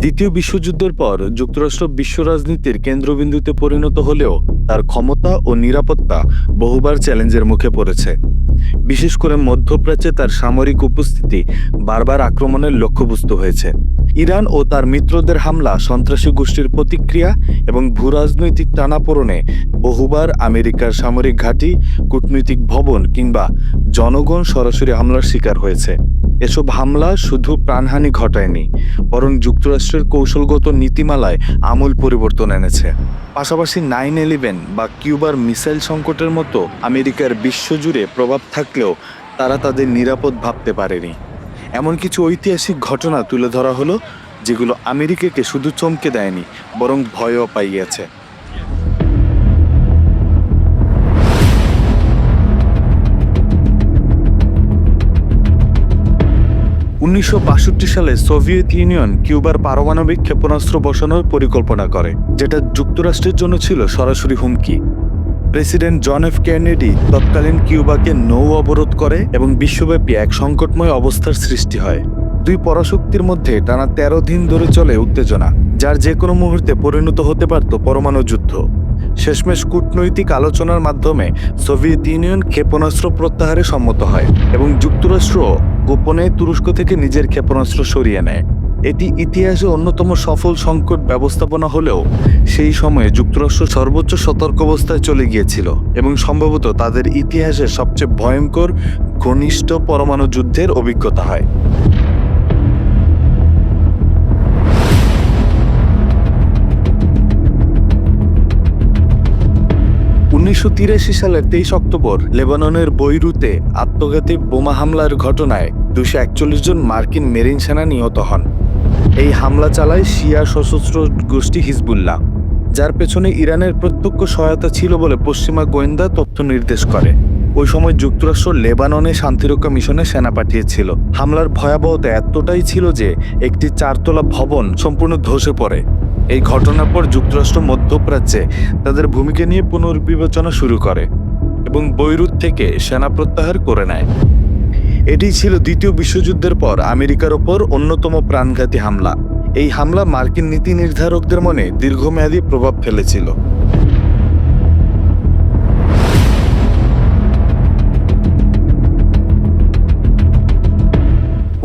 দ্বিতীয় বিশ্বযুদ্ধের পর যুক্তরাষ্ট্র বিশ্ব রাজনীতির কেন্দ্রবিন্দুতে পরিণত হলেও তার ক্ষমতা ও নিরাপত্তা বহুবার চ্যালেঞ্জের মুখে পড়েছে। বিশেষ করে মধ্যপ্রাচ্যে তার সামরিক উপস্থিতি বারবার আক্রমণের লক্ষ্যবস্তু হয়েছে। ইরান ও তার মিত্রদের হামলা, সন্ত্রাসী গোষ্ঠীর প্রতিক্রিয়া এবং ভূরাজনৈতিক টানাপোড়নে বহুবার আমেরিকার সামরিক ঘাঁটি, কূটনৈতিক ভবন কিংবা জনগণ সরাসরি হামলার শিকার হয়েছে। এসব হামলা শুধু প্রাণহানি ঘটায়নি, বরং যুক্তরাষ্ট্রের কৌশলগত নীতিমালায় আমূল পরিবর্তন এনেছে। পাশাপাশি নাইন ইলেভেন বা কিউবার মিসাইল সংকটের মতো আমেরিকার বিশ্বজুড়ে প্রভাব থাকলেও তারা তাদের নিরাপদ ভাবতে পারেনি। এমন কিছু ঐতিহাসিক ঘটনা তুলে ধরা হলো, যেগুলো আমেরিকাকে শুধু চমকে দেয়নি, বরং ভয়ও পাইয়েছে। উনিশশো বাষট্টি সালে সোভিয়েত ইউনিয়ন কিউবার পারমাণবিক ক্ষেপণাস্ত্র বসানোর পরিকল্পনা করে, যেটা যুক্তরাষ্ট্রের জন্য ছিল সরাসরি হুমকি। প্রেসিডেন্ট জন এফ কেনেডি তৎকালীন কিউবাকে নৌ অবরোধ করে এবং বিশ্বব্যাপী এক সংকটময় অবস্থার সৃষ্টি হয়। দুই পরাশক্তির মধ্যে টানা তেরো দিন ধরে চলে উত্তেজনা, যার যে কোনো মুহূর্তে পরিণত হতে পারত পরমাণু যুদ্ধ। শেষমেশ কূটনৈতিক আলোচনার মাধ্যমে সোভিয়েত ইউনিয়ন ক্ষেপণাস্ত্র প্রত্যাহারে সম্মত হয় এবং যুক্তরাষ্ট্র গোপনে তুরস্ক থেকে নিজের ক্ষেপণাস্ত্র সরিয়ে নেয়। এটি ইতিহাসে অন্যতম সফল সংকট ব্যবস্থাপনা হলেও সেই সময়ে যুক্তরাষ্ট্র সর্বোচ্চ সতর্ক অবস্থায় চলে গিয়েছিল এবং সম্ভবত তাদের ইতিহাসের সবচেয়ে ভয়ঙ্কর ঘনিষ্ঠ পরমাণু যুদ্ধের অভিজ্ঞতা হয়। উনিশশো তিরাশি সালের তেইশ অক্টোবর লেবাননের বৈরুতে আত্মঘাতী বোমা হামলার ঘটনায় দুশো একচল্লিশ জন মার্কিন মেরিন সেনা নিহত হন। এই হামলা চালায় শিয়া সশস্ত্র গোষ্ঠী হিজবুল্লাহ, যার পেছনে ইরানের প্রত্যক্ষ সহায়তা ছিল বলে পশ্চিমা গোয়েন্দা তথ্য নির্দেশ করে। ওই সময় যুক্তরাষ্ট্র লেবাননে শান্তিরক্ষা মিশনে সেনা পাঠিয়েছিল। হামলার ভয়াবহতা এতটাই ছিল যে একটি চারতলা ভবন সম্পূর্ণ ধসে পড়ে। এই ঘটনার পর যুক্তরাষ্ট্র মধ্যপ্রাচ্যে তাদের ভূমিকা নিয়ে পুনর্বিবেচনা শুরু করে এবং বৈরুত থেকে সেনা প্রত্যাহার করে নেয়। এটি ছিল দ্বিতীয় বিশ্বযুদ্ধের পর আমেরিকার ওপর অন্যতম প্রাণঘাতী হামলা। এই হামলা মার্কিন নীতি নির্ধারকদের মনে দীর্ঘমেয়াদী প্রভাব ফেলেছিল।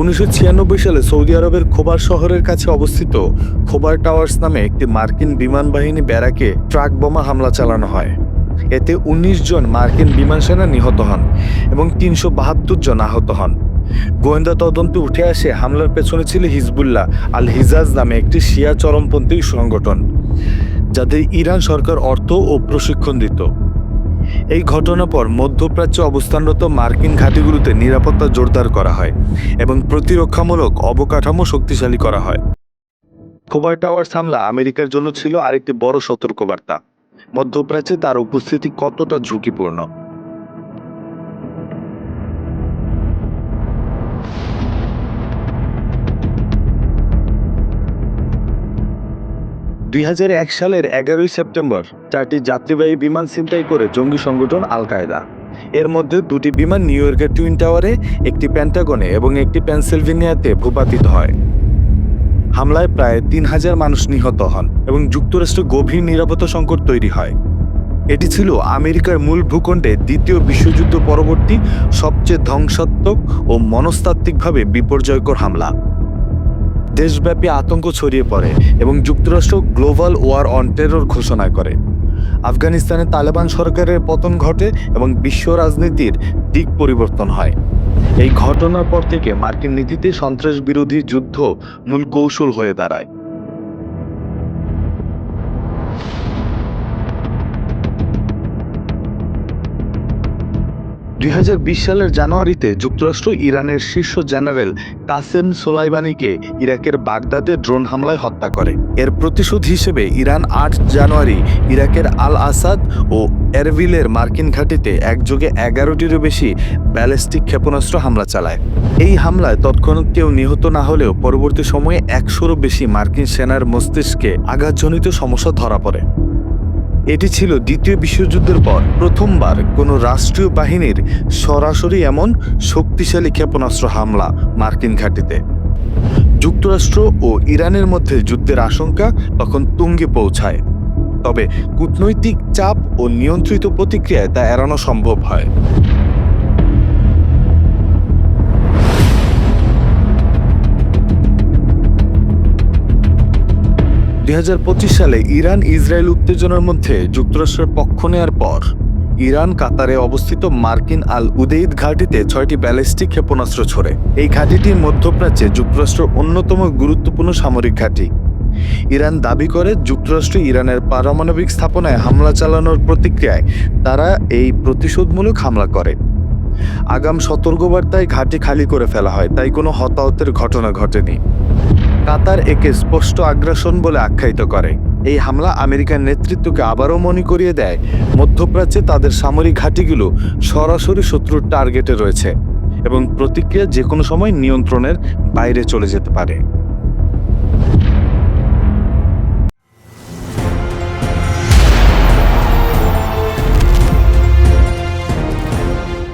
উনিশশো ছিয়ানব্বই সালে সৌদি আরবের খোবার শহরের কাছে অবস্থিত খোবার টাওয়ার্স নামে একটি মার্কিন বিমান বাহিনী ব্যারাকে ট্রাক বোমা হামলা চালানো হয়। এতে ১৯ জন মার্কিন বিমান সেনা নিহত হন এবং তিনশো বাহাত্তর জন আহত হন। গোয়েন্দা তদন্তে উঠে আসে হামলার পেছনে ছিল হিজবুল্লাহ আল হিজাজ নামে একটি শিয়া চরমপন্থী সংগঠন, যাদের ইরান সরকার অর্থ ও প্রশিক্ষণ দিত। এই ঘটনার পর মধ্যপ্রাচ্যে অবস্থানরত মার্কিন ঘাঁটিগুলোতে নিরাপত্তা জোরদার করা হয় এবং প্রতিরক্ষামূলক অবকাঠামো শক্তিশালী করা হয়। খোবার টাওয়ার হামলা আমেরিকার জন্য ছিল আরেকটি বড় সতর্কবার্তা। মধ্যপ্রাচ্যে তার উপস্থিতি কতটা ঝুঁকিপূর্ণ? এক সালের এগারোই সেপ্টেম্বর চারটি যাত্রীবাহী বিমান ছিনতাই করে জঙ্গি সংগঠন আল কায়দা এর মধ্যে দুটি বিমান নিউ ইয়র্কের টুইন টাওয়ারে, একটি প্যান্টাগনে এবং একটি পেনসিলভেনিয়াতে ভূপাতিত হয়। হামলায় প্রায় তিন হাজার মানুষ নিহত হন এবং যুক্তরাষ্ট্রে গভীর নিরাপত্তা সংকট তৈরি হয়। এটি ছিল আমেরিকার মূল ভূখণ্ডে দ্বিতীয় বিশ্বযুদ্ধ পরবর্তী সবচেয়ে ধ্বংসাত্মক ও মনস্তাত্ত্বিকভাবে বিপর্যয়কর হামলা। দেশব্যাপী আতঙ্ক ছড়িয়ে পড়ে এবং যুক্তরাষ্ট্র গ্লোবাল ওয়ার অন টেরর ঘোষণা করে। আফগানিস্তানে তালেবান সরকারের পতন ঘটে এবং বিশ্ব রাজনীতির দিক পরিবর্তন হয়। এই ঘটনার পর থেকে মার্কিন নীতিতে সন্ত্রাস বিরোধী যুদ্ধ মূল কৌশল হয়ে দাঁড়ায়। দুই হাজার বিশ সালের জানুয়ারিতে যুক্তরাষ্ট্র ইরানের শীর্ষ জেনারেল কাসেম সোলাইবানিকে ইরাকের বাগদাদে ড্রোন হামলায় হত্যা করে। এর প্রতিশোধ হিসেবে ইরান আট জানুয়ারি ইরাকের আল আসাদ ও এরভিলের মার্কিন ঘাঁটিতে একযোগে এগারোটিরও বেশি ব্যালিস্টিক ক্ষেপণাস্ত্র হামলা চালায়। এই হামলায় তৎক্ষণাৎ কেউ নিহত না হলেও পরবর্তী সময়ে একশোরও বেশি মার্কিন সেনার মস্তিষ্কে আঘাতজনিত সমস্যা ধরা পড়ে। এটি ছিল দ্বিতীয় বিশ্বযুদ্ধের পর প্রথমবার কোনো রাষ্ট্রীয় বাহিনীর সরাসরি এমন শক্তিশালী ক্ষেপণাস্ত্র হামলা মার্কিন ঘাঁটিতে। যুক্তরাষ্ট্র ও ইরানের মধ্যে যুদ্ধের আশঙ্কা তখন তুঙ্গে পৌঁছায়। তবে কূটনৈতিক চাপ ও নিয়ন্ত্রিত প্রতিক্রিয়ায় তা এড়ানো সম্ভব হয়। দুই হাজার পঁচিশ সালে ইরান ইসরায়েল উত্তেজনার মধ্যে যুক্তরাষ্ট্রের পক্ষ নেয়ার পর, ইরান কাতারে অবস্থিত মার্কিন আল উদেইদ ঘাঁটিতে ছয়টি ব্যালিস্টিক ক্ষেপণাস্ত্র ছোড়ে। এই ঘাঁটিটি মধ্যপ্রাচ্যে যুক্তরাষ্ট্রের অন্যতম গুরুত্বপূর্ণ সামরিক ঘাঁটি। ইরান দাবি করে যুক্তরাষ্ট্র ইরানের পারমাণবিক স্থাপনায় হামলা চালানোর প্রতিক্রিয়ায় তারা এই প্রতিশোধমূলক হামলা করে। আগাম সতর্কবার্তায় ঘাঁটি খালি করে ফেলা হয়, তাই কোনো হতাহতের ঘটনা ঘটেনি। কাতার একে স্পষ্ট আগ্রাসন বলে আখ্যায়িত করে। এই হামলা আমেরিকার নেতৃত্বকে আবারও মনে করিয়ে দেয়, মধ্যপ্রাচ্যে তাদের সামরিক ঘাঁটিগুলো সরাসরি শত্রুর টার্গেটে রয়েছে এবং প্রতিক্রিয়া যে কোনো সময় নিয়ন্ত্রণের বাইরে চলে যেতে পারে।